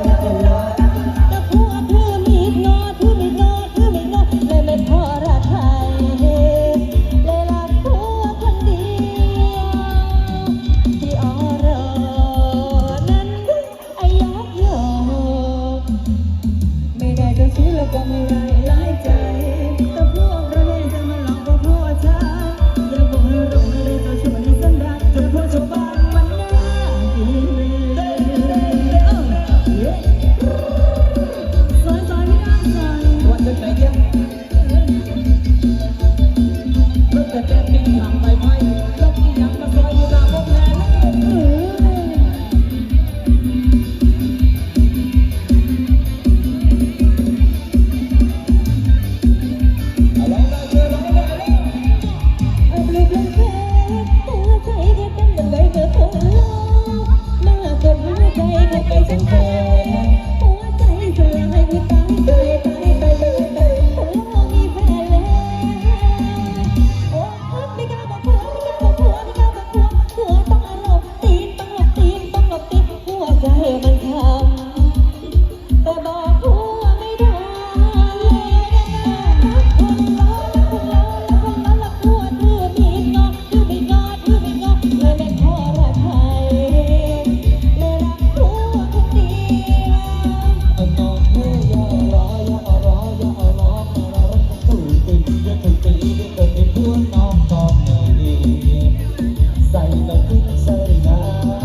like a light. เพียงหลังไใส่หน้า